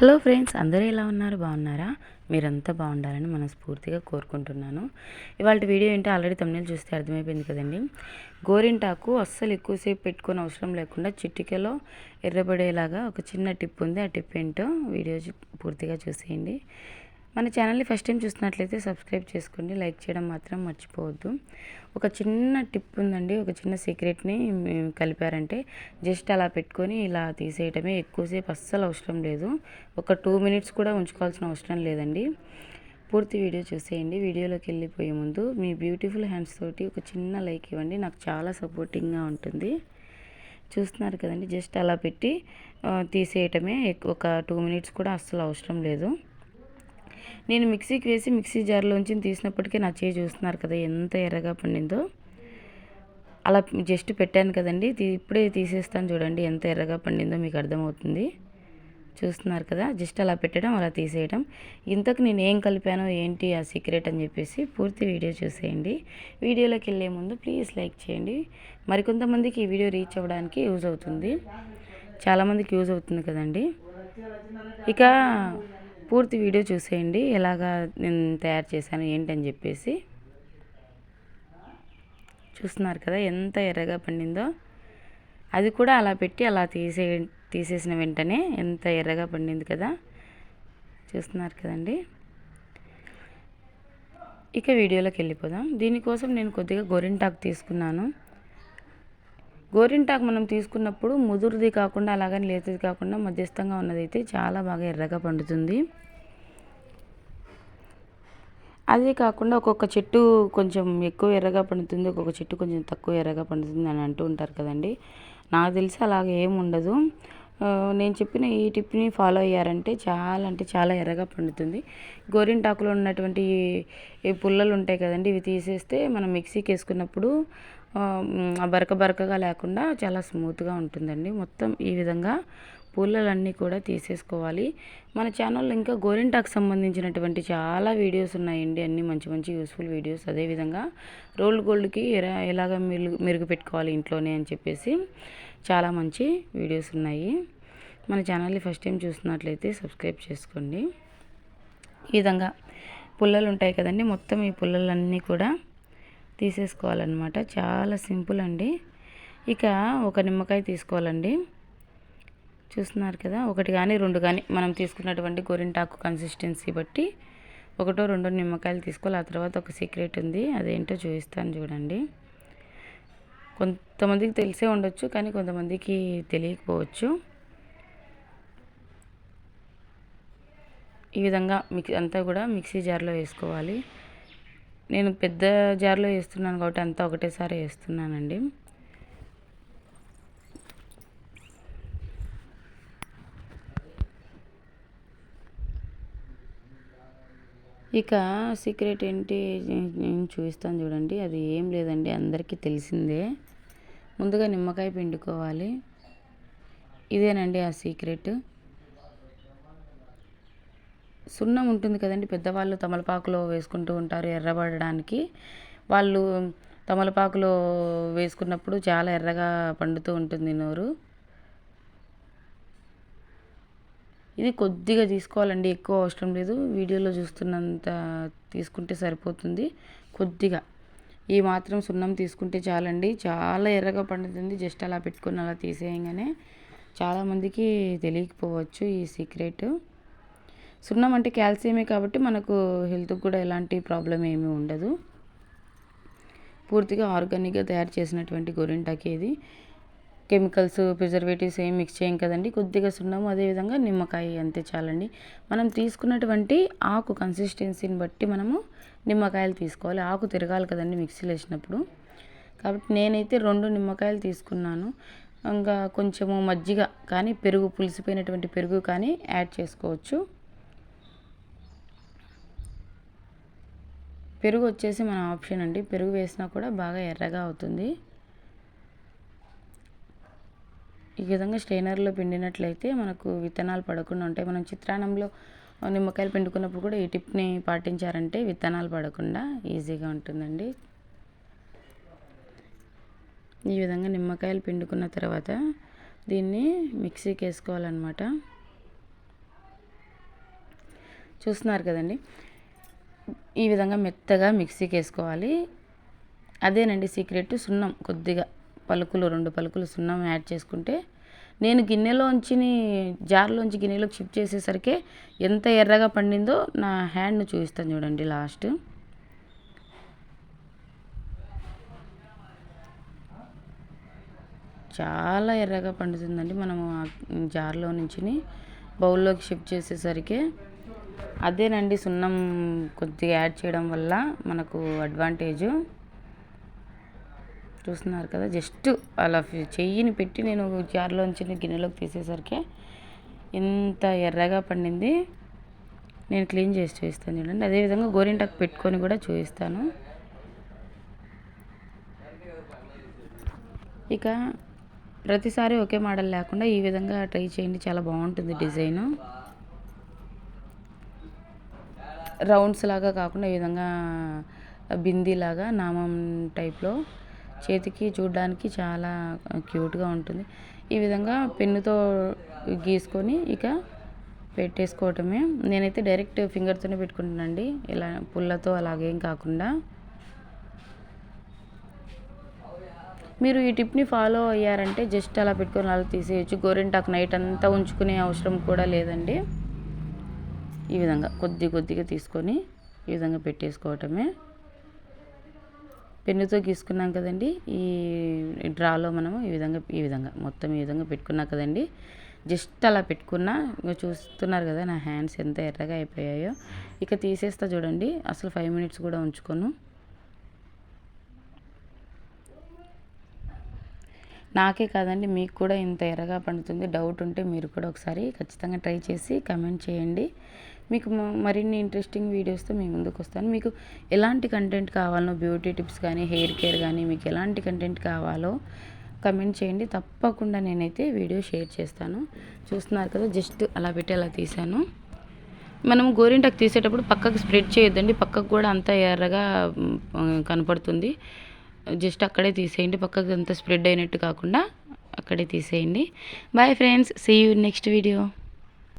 Hello friends అందరూ ఎలా ఉన్నారు? బాగున్నారా? మీరంతా బాగుండాలని మనస్ఫూర్తిగా కోరుకుంటున్నాను. ఇవాళ వీడియో ఏంటో ఆల్రెడీ తమిళ చూస్తే అర్థమైపోయింది కదండి. గోరింటాకు అస్సలు ఎక్కువసేపు పెట్టుకుని అవసరం లేకుండా చిటికలో ఎర్రబడేలాగా ఒక చిన్న టిప్ ఉంది. ఆ టిప్ ఏంటో వీడియో పూర్తిగా చూసేయండి. మన ఛానల్ని ఫస్ట్ టైం చూసినట్లయితే సబ్స్క్రైబ్ చేసుకోండి. లైక్ చేయడం మాత్రం మర్చిపోవద్దు. ఒక చిన్న టిప్ ఉందండి. ఒక చిన్న సీక్రెట్ని కలిపారంటే జస్ట్ అలా పెట్టుకొని ఇలా తీసేయటమే ఎక్కువసేపు అస్సలు అవసరం లేదు. ఒక టూ మినిట్స్ కూడా ఉంచుకోవాల్సిన అవసరం లేదండి. పూర్తి వీడియో చూసేయండి. వీడియోలోకి వెళ్ళిపోయే ముందు మీ బ్యూటిఫుల్ హ్యాండ్స్ తోటి ఒక చిన్న లైక్ ఇవ్వండి. నాకు చాలా సపోర్టింగ్గా ఉంటుంది. చూస్తున్నారు కదండి. జస్ట్ అలా పెట్టి తీసేయటమే ఒక టూ మినిట్స్ కూడా అస్సలు అవసరం లేదు. నేను మిక్సీకి వేసి మిక్సీ జార్లోంచి తీసినప్పటికీ నా చేయి చూస్తున్నారు కదా ఎంత ఎర్రగా పండిందో. అలా జస్ట్ పెట్టాను కదండి ఇప్పుడే తీసేస్తాను చూడండి ఎంత ఎర్రగా పండిందో మీకు అర్థమవుతుంది. చూస్తున్నారు కదా జస్ట్ అలా పెట్టడం అలా తీసేయడం. ఇంతకు నేను ఏం కలిపానో ఏంటి ఆ సీక్రెట్ అని చెప్పేసి పూర్తి వీడియో చూసేయండి. వీడియోలోకి వెళ్ళే ముందు ప్లీజ్ లైక్ చేయండి. మరికొంతమందికి ఈ వీడియో రీచ్ అవ్వడానికి యూజ్ అవుతుంది. చాలామందికి యూజ్ అవుతుంది కదండి. ఇక పూర్తి వీడియో చూసేయండి. ఎలాగా నేను తయారు చేశాను ఏంటని చెప్పేసి. చూస్తున్నారు కదా ఎంత ఎర్రగా పండిందో. అది కూడా అలా పెట్టి అలా తీసే తీసేసిన వెంటనే ఎంత ఎర్రగా పండింది కదా. చూస్తున్నారు కదండి. ఇక వీడియోలోకి వెళ్ళిపోదాం. దీనికోసం నేను కొద్దిగా గోరింటాకు తీసుకున్నాను. గోరింటాకు మనం తీసుకున్నప్పుడు ముదురుది కాకుండా అలాగని లేతది కాకుండా మధ్యస్థంగా ఉన్నదైతే చాలా బాగా ఎర్రగా పండుతుంది. అదే కాకుండా ఒక్కొక్క చెట్టు కొంచెం ఎక్కువ ఎర్రగా పండుతుంది ఒక్కొక్క చెట్టు కొంచెం తక్కువ ఎర్రగా పండుతుంది అని అంటూ ఉంటారు కదండి. నాకు తెలిసి అలాగే ఏమి ఉండదు. నేను చెప్పిన ఈ టిప్ని ఫాలో అయ్యారంటే చాలా అంటే చాలా ఎర్రగా పండుతుంది. గోరింటాకులో ఉన్నటువంటి ఈ పుల్లలు ఉంటాయి కదండి ఇవి తీసేస్తే మనం మిక్సీకి వేసుకున్నప్పుడు బరక బరకగా లేకుండా చాలా స్మూత్గా ఉంటుందండి. మొత్తం ఈ విధంగా పుల్లలన్నీ కూడా తీసేసుకోవాలి. మన ఛానల్లో ఇంకా గోరింటాకు సంబంధించినటువంటి చాలా వీడియోస్ ఉన్నాయండి. అన్ని మంచి మంచి యూస్ఫుల్ వీడియోస్. అదేవిధంగా రోల్డ్ గోల్డ్కి ఎలా ఎలాగ మెరుగు మెరుగు పెట్టుకోవాలి ఇంట్లోనే అని చెప్పేసి చాలా మంచి వీడియోస్ ఉన్నాయి. మన ఛానల్ని ఫస్ట్ టైం చూస్తున్నట్లయితే సబ్స్క్రైబ్ చేసుకోండి. ఈ విధంగా పుల్లలు ఉంటాయి కదండి. మొత్తం ఈ పుల్లలన్నీ కూడా తీసేసుకోవాలన్నమాట. చాలా సింపుల్ అండి. ఇక ఒక నిమ్మకాయ తీసుకోవాలండి. చూస్తున్నారు కదా ఒకటి కానీ రెండు కానీ మనం తీసుకున్నటువంటి గోరింటాకు కన్సిస్టెన్సీ బట్టి ఒకటో రెండో నిమ్మకాయలు తీసుకోవాలి. ఆ తర్వాత ఒక సీక్రెట్ ఉంది అదేంటో చూపిస్తాను చూడండి. కొంతమందికి తెలిసే ఉండొచ్చు కానీ కొంతమందికి తెలియకపోవచ్చు. ఈ విధంగా మిక్స్ అంతా కూడా మిక్సీ జార్లో వేసుకోవాలి. నేను పెద్ద జార్లో వేస్తున్నాను కాబట్టి అంతా ఒకటేసారి వేస్తున్నానండి. ఇక సీక్రెట్ ఏంటి? నేను చూపిస్తాను చూడండి. అది ఏం లేదండి. అందరికీ తెలిసిందే. ముందుగా నిమ్మకాయ పిండుకోవాలి. ఇదేనండి ఆ సీక్రెట్. సున్నం ఉంటుంది కదండి. పెద్దవాళ్ళు తమలపాకులో వేసుకుంటూ ఉంటారు ఎర్రబడడానికి. వాళ్ళు తమలపాకులో వేసుకున్నప్పుడు చాలా ఎర్రగా పండుతూ ఉంటుంది నోరు. ఇది కొద్దిగా తీసుకోవాలండి ఎక్కువ అవసరం లేదు. వీడియోలో చూస్తున్నంత తీసుకుంటే సరిపోతుంది. కొద్దిగా. ఈ మాత్రం సున్నం తీసుకుంటే చాలండి. చాలా ఎర్రగా పండుతుంది. జస్ట్ అలా పెట్టుకొని అలా తీసేయంగానే చాలామందికి తెలియకపోవచ్చు ఈ సీక్రెట్. సున్నం అంటే కాల్షియమే కాబట్టి మనకు హెల్త్కి కూడా ఎలాంటి ప్రాబ్లం ఏమీ ఉండదు. పూర్తిగా ఆర్గానిక్గా తయారు చేసినటువంటి గోరింటాకి ఇది కెమికల్స్ ప్రిజర్వేటివ్స్ ఏం మిక్స్ చేయం కదండి. కొద్దిగా సున్నము అదేవిధంగా నిమ్మకాయ అంతే చాలండి. మనం తీసుకున్నటువంటి ఆకు కన్సిస్టెన్సీని బట్టి మనము నిమ్మకాయలు తీసుకోవాలి. ఆకు తిరగాలి కదండి మిక్సీలో వేసినప్పుడు. కాబట్టి నేనైతే రెండు నిమ్మకాయలు తీసుకున్నాను. ఇంకా కొంచెము మజ్జిగ కానీ పెరుగు పులిసిపోయినటువంటి పెరుగు కానీ యాడ్ చేసుకోవచ్చు. పెరుగు వచ్చేసి మన ఆప్షన్ అండి. పెరుగు వేసినా కూడా బాగా ఎర్రగా అవుతుంది. ఈ విధంగా స్ట్రైనర్లో పిండినట్లయితే మనకు విత్తనాలు పడకుండా ఉంటాయి. మనం చిత్రాన్నంలో నిమ్మకాయలు పిండుకున్నప్పుడు కూడా ఈ టిప్ని పాటించారంటే విత్తనాలు పడకుండా ఈజీగా ఉంటుందండి. ఈ విధంగా నిమ్మకాయలు పిండుకున్న తర్వాత దీన్ని మిక్సీకి వేసుకోవాలన్నమాట. చూస్తున్నారు కదండి? ఈ విధంగా మెత్తగా మిక్సీకి వేసుకోవాలి. అదేనండి సీక్రెట్ సున్నం కొద్దిగా. పలుకులు రెండు పలుకులు సున్నం యాడ్ చేసుకుంటే నేను గిన్నెలోంచి జార్లోంచి గిన్నెలోకి షిఫ్ట్ చేసేసరికి ఎంత ఎర్రగా పండిందో నా హ్యాండ్ను చూపిస్తాను చూడండి లాస్ట్. చాలా ఎర్రగా పండుతుందండి మనము జార్లో నుంచి బౌల్లోకి షిఫ్ట్ చేసేసరికి అదేనండి సున్నం కొద్దిగా యాడ్ చేయడం వల్ల మనకు అడ్వాంటేజు. చూస్తున్నారు కదా జస్ట్ అలా చెయ్యిని పెట్టి నేను జార్లోంచి గిన్నెలోకి తీసేసరికి ఎంత ఎర్రగా పండింది. నేను క్లీన్ చేసి చూపిస్తాను చూడండి. అదేవిధంగా గోరింటాకు పెట్టుకొని కూడా చూపిస్తాను. ఇక ప్రతిసారి ఒకే మోడల్ లేకుండా ఈ విధంగా ట్రై చేయండి. చాలా బాగుంటుంది డిజైను. రౌండ్స్ లాగా కాకుండా ఈ విధంగా బిందీలాగా నామం టైప్లో చేతికి చూడడానికి చాలా క్యూట్గా ఉంటుంది. ఈ విధంగా పెన్నుతో గీసుకొని ఇక పెట్టేసుకోవటమే. నేనైతే డైరెక్ట్ ఫింగర్తోనే పెట్టుకుంటానండి. ఇలా పుల్లతో అలాగేం కాకుండా. మీరు ఈ టిప్ని ఫాలో అయ్యారంటే జస్ట్ అలా పెట్టుకొని అలా తీసేయచ్చు. గోరింటాకు నైట్ అంతా ఉంచుకునే అవసరం కూడా లేదండి. ఈ విధంగా కొద్ది కొద్దిగా తీసుకొని ఈ విధంగా పెట్టేసుకోవటమే. పెన్నుతో గీసుకున్నాం కదండి. ఈ డ్రాలో మనము ఈ విధంగా ఈ విధంగా మొత్తం ఈ విధంగా పెట్టుకున్నా కదండి. జస్ట్ అలా పెట్టుకున్నా ఇంకా చూస్తున్నారు కదా నా హ్యాండ్స్ ఎంత ఎర్రగా అయిపోయాయో. ఇక తీసేస్తా చూడండి. అసలు ఫైవ్ మినిట్స్ కూడా ఉంచుకోను. నాకే కాదండి మీకు కూడా ఇంత ఎర్రగా పండుతుంది. డౌట్ ఉంటే మీరు కూడా ఒకసారి ఖచ్చితంగా ట్రై చేసి కమెంట్ చేయండి. మీకు మరిన్ని ఇంట్రెస్టింగ్ వీడియోస్తో మీ ముందుకు వస్తాను. మీకు ఎలాంటి కంటెంట్ కావాలో బ్యూటీ టిప్స్ కానీ హెయిర్ కేర్ కానీ మీకు ఎలాంటి కంటెంట్ కావాలో కమెంట్ చేయండి. తప్పకుండా నేనైతే వీడియో షేర్ చేస్తాను. చూస్తున్నారు కదా జస్ట్ అలా పెట్టి అలా తీసాను మనం గోరింటాకు తీసేటప్పుడు పక్కకు స్ప్రెడ్ చేయొద్దండి. పక్కకు కూడా అంత ఎర్రగా కనపడుతుంది. జస్ట్ అక్కడే తీసేయండి. పక్కకు అంతా స్ప్రెడ్ అయినట్టు కాకుండా అక్కడే తీసేయండి. Bye friends see you next video